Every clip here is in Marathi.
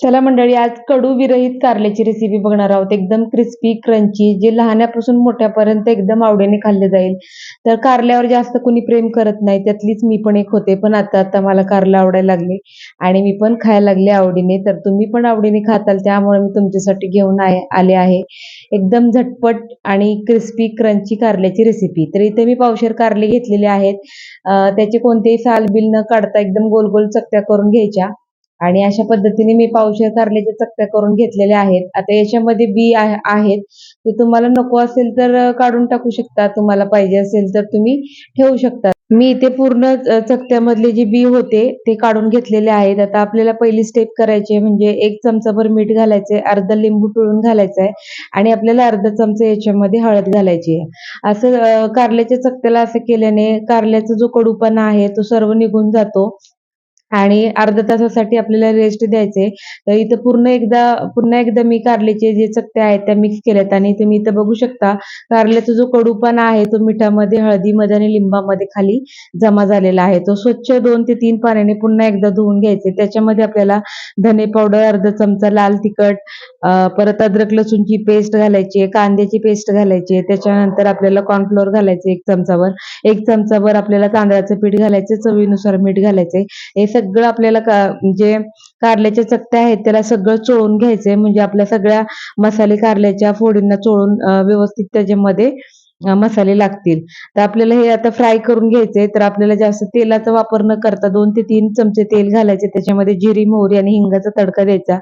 चला मंडळी आज कडू विरहित कारल्याची रेसिपी बघणार आहोत. एकदम क्रिस्पी क्रंची जे लहानापासून मोठ्यापर्यंत एकदम आवडीने खाल्ले जाईल. तर कारल्यावर जास्त कुणी प्रेम करत नाही. त्यातलीच मी पण एक होते पण आता आता मला कारलं आवडायला लागले. आणि मी पण खायला लागले आवडीने. तर तुम्ही पण आवडीने खाताल त्यामुळे मी तुमच्यासाठी घेऊन आले आहे. एकदम झटपट आणि क्रिस्पी क्रंची कारल्याची रेसिपी तर इथे मी पावशेर कारले घेतलेले आहेत. त्याचे कोणतेही साल बिल न काढता एकदम गोल गोल चकत्या करून घ्यायच्या. आणि अशा पद्धतीने मी पावशेर कारल्याच्या चकत्या करून घेतलेल्या आहेत. आता याच्यामध्ये बी आहेत. ते तुम्हाला नको असेल तर काढून टाकू शकता. तुम्हाला पाहिजे असेल तर तुम्ही ठेवू शकता. मी इथे पूर्ण चकत्यामधले जे बी होते ते काढून घेतलेले आहेत. आता आपल्याला पहिली स्टेप करायची आहे म्हणजे एक चमचाभर मीठ घालायचंय अर्धा लिंबू पिळून घालायचा आहे आणि आपल्याला अर्धा चमचा याच्यामध्ये हळद घालायची आहे. असं कारल्याच्या चकत्याला असं केल्याने कारल्याचा जो कडूपणा आहे तो सर्व निघून जातो. आणि अर्ध्या तासासाठी आपल्याला रेस्ट द्यायचे तर इथं पूर्ण एकदा पुन्हा एकदा मी कारल्याचे जे चकत्या आहेत त्या मिक्स केल्यात आणि तुम्ही इथं बघू शकता कारल्याचा जो कडूपणा आहे तो मिठामध्ये हळदीमध्ये आणि लिंबामध्ये खाली जमा झालेला आहे. तो स्वच्छ दोन ते तीन पाण्याने पुन्हा एकदा धुवून घ्यायचे त्याच्यामध्ये आपल्याला धने पावडर अर्धा चमचा लाल तिखट परत अद्रक लसूणची पेस्ट घालायची कांद्याची पेस्ट घालायची त्याच्यानंतर आपल्याला कॉर्नफ्लोअर घालायचे एक चमचावर. एक चमचावर आपल्याला तांदळाचं पीठ घालायचं चवीनुसार मीठ घालायचे हे सगळं आपल्याला का जे कारल्याच्या चकत्या आहेत त्याला सगळं चोळून घ्यायचंय. म्हणजे आपल्या सगळ्या मसाले कारल्याच्या फोडींना चोळून व्यवस्थित त्याच्यामध्ये मसाले लागतील. तर आपल्याला हे आता फ्राय करून घ्यायचंय. तर आपल्याला जास्त तेलाचा वापर न करता दोन ते तीन चमचे तेल घालायचे. त्याच्यामध्ये जिरी मोहरी आणि हिंगाचा तडका द्यायचा.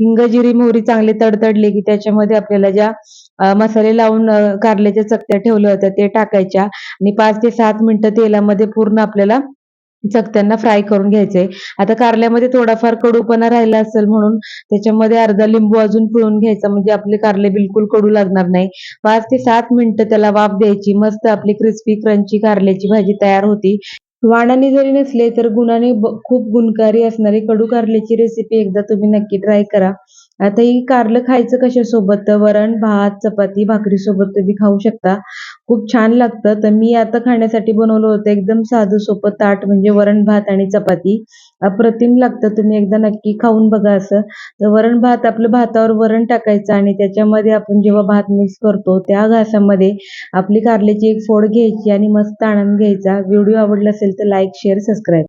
हिंग जिरी मोहरी चांगले तडतडले की त्याच्यामध्ये आपल्याला ज्या मसाले लावून कारल्याच्या चकत्या ठेवल्या होत्या ते टाकायच्या. आणि पाच ते सात मिनिटं तेलामध्ये पूर्ण आपल्याला चकत्यांना फ्राय करून घ्यायचे आता कारल्यामध्ये थोडाफार कडूपणा राहिला असेल म्हणून त्याच्यामध्ये अर्धा लिंबू अजून पिळून घ्यायचा म्हणजे आपले कारले बिलकुल कडू लागणार नाही. पाच ते सात मिनिटं त्याला वाफ द्यायची मस्त आपली क्रिस्पी क्रंची कारल्याची भाजी तयार होती. वाणाने जरी नसले तर गुणाने खूप गुणकारी असणारी कडू कारल्याची रेसिपी एकदा तुम्ही नक्की ट्राय करा. आता ही कारलं खायचं कशासोबत? वरण भात चपाती भाकरी सोबत तुम्ही खाऊ शकता. खूप छान लागतं. तर मी आता खाण्यासाठी बनवलं होतं एकदम साधं सोपं ताट म्हणजे वरण भात आणि चपाती. अप्रतिम लागतं. तुम्ही एकदा नक्की खाऊन बघा असं. तर वरण भात आपलं भातावर वरण टाकायचं आणि त्याच्यामध्ये आपण जेव्हा भात मिक्स करतो त्या घासामध्ये आपली कारल्याची एक फोड घ्यायची आणि मस्त आनंद घ्यायचा. व्हिडिओ आवडला असेल तर लाईक शेअर सबस्क्राईब